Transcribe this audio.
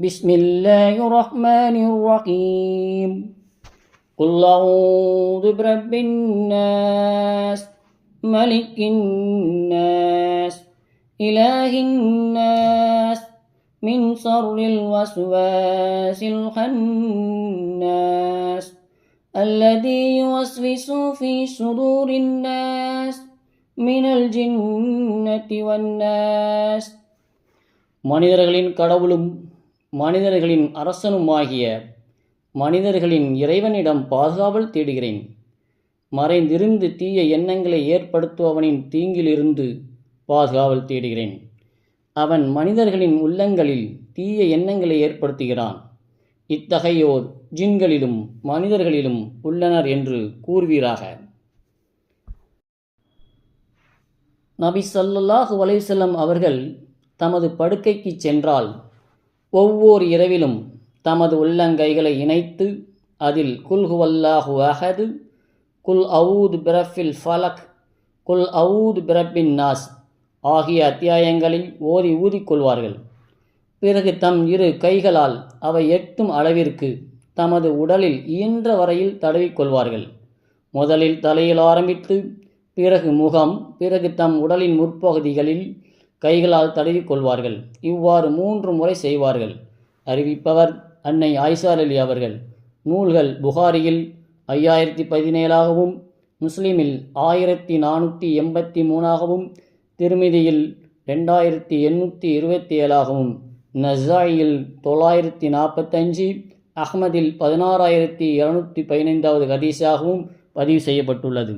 بسم الله الرحمن الرحيم قل أعوذ برب الناس ملك الناس إله الناس من شر الوسواس الخناس الذي يوسوس في صدور الناس من الجنة والناس மனிதர்களின் கடவுளும் மனிதர்களின் அரசனுமாகிய மனிதர்களின் இறைவனிடம் பாதுகாவல் தேடுகிறேன். மறைந்திருந்து தீய எண்ணங்களை ஏற்படுத்துபவனின் தீங்கிலிருந்து பாதுகாவல் தேடுகிறேன். அவன் மனிதர்களின் உள்ளங்களில் தீய எண்ணங்களை ஏற்படுத்துகிறான். இத்தகையோர் ஜின்களிலும் மனிதர்களிலும் உள்ளனர் என்று கூறுவீராக. நபி ஸல்லல்லாஹு வலைசல்லம் அவர்கள் தமது படுக்கைக்கு சென்றால் ஒவ்வொரு இரவிலும் தமது உள்ளங்கைகளை இணைத்து அதில் குல் ஹுவல்லாஹு அஹது குல் அவுத் பிரஃபில் ஃபலக் குல் அவுத் பிரபின் நாஸ் ஆகிய அத்தியாயங்களில் ஓதி ஊதிக்கொள்வார்கள் பிறகு தம் இரு கைகளால் அவை எட்டும் அளவிற்கு தமது உடலில் இயன்ற வரையில் தடவிக்கொள்வார்கள் முதலில் தலையில் ஆரம்பித்து பிறகு முகம் பிறகு தம் உடலின் முற்பகுதிகளில் கைகளால் தடவிக்கொள்வார்கள். இவ்வாறு மூன்று முறை செய்வார்கள். அறிவிப்பவர் அன்னை ஆயிஷார் அலி அவர்கள். நூல்கள் புகாரியில் ஐயாயிரத்தி பதினேழாகவும் முஸ்லீமில் ஆயிரத்தி நானூற்றி எண்பத்தி மூணாகவும் திருமிதியில் ரெண்டாயிரத்தி எண்ணூற்றி இருபத்தி ஏழாகவும் நசாயில் தொள்ளாயிரத்தி நாற்பத்தஞ்சு அஹ்மதில் பதினாறாயிரத்தி இரநூத்தி பதினைந்தாவது ஹதீஸாகவும் பதிவு செய்யப்பட்டுள்ளது.